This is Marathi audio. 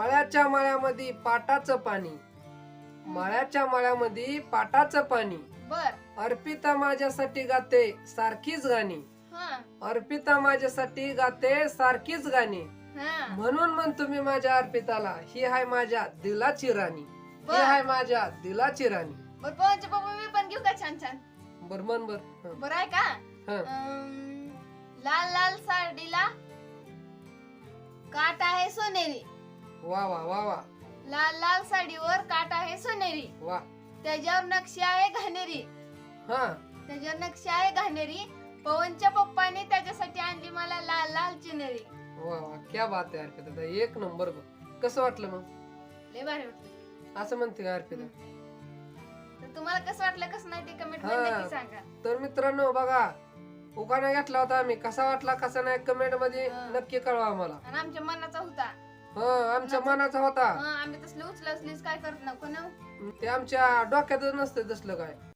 मळ्याच्या मळ्यामध्ये पाटाचं पाणी. मळ्याच्या मळ्यामध्ये पाटाचं पाणी. बर. अर्पिता माझ्यासाठी गाते सारखीच गाणी. हा. अर्पिता माझ्यासाठी गाते सारखीच गाणी. हा. म्हणून म्हणतो मी माझ्या अर्पिताला ही आहे माझ्या दिलाची राणी. ही बर. आहे माझ्या दिलाची राणी. बर पवनचे पप्पा मी पण घेऊ का छान छान? बर मन बर. हं, बरं आहे का? हं. अं, लाल लाल साडीला काट आहे सोनेरी. वा वा वा वा. लाल लाल साडीवर काट आहे सोनेरी. वा. त्याच्यावर नक्षी आहे घाणेरी. हा. त्याच्यावर नक्षी आहे घाणेरी. पवनच्या पप्पाने त्याच्यासाठी आणली मला लाल लाल चिनेरी. वा वा. क्या बात आहे अर्पिता एक नंबर बघ कसं वाटलं मग? लय भारी वाटलं. असं म्हणते का अर्पिता? तर तुम्हाला कसं वाटलं? कसं नाही ते कमेंट हा. मध्ये नक्की सांगा. तर मित्रांनो बघा. उखाणा घेतला होता आम्ही. कसा वाटला कसा नाही कमेंटमध्ये हा. नक्की कळवा आम्हाला. आणि आमच्या मनाचा होता. आमच्या मनाचा होता. आम्ही तसले उचल उचलीच काय करत नको ना. ते आमच्या डोक्यातच नसतं तसलं काय.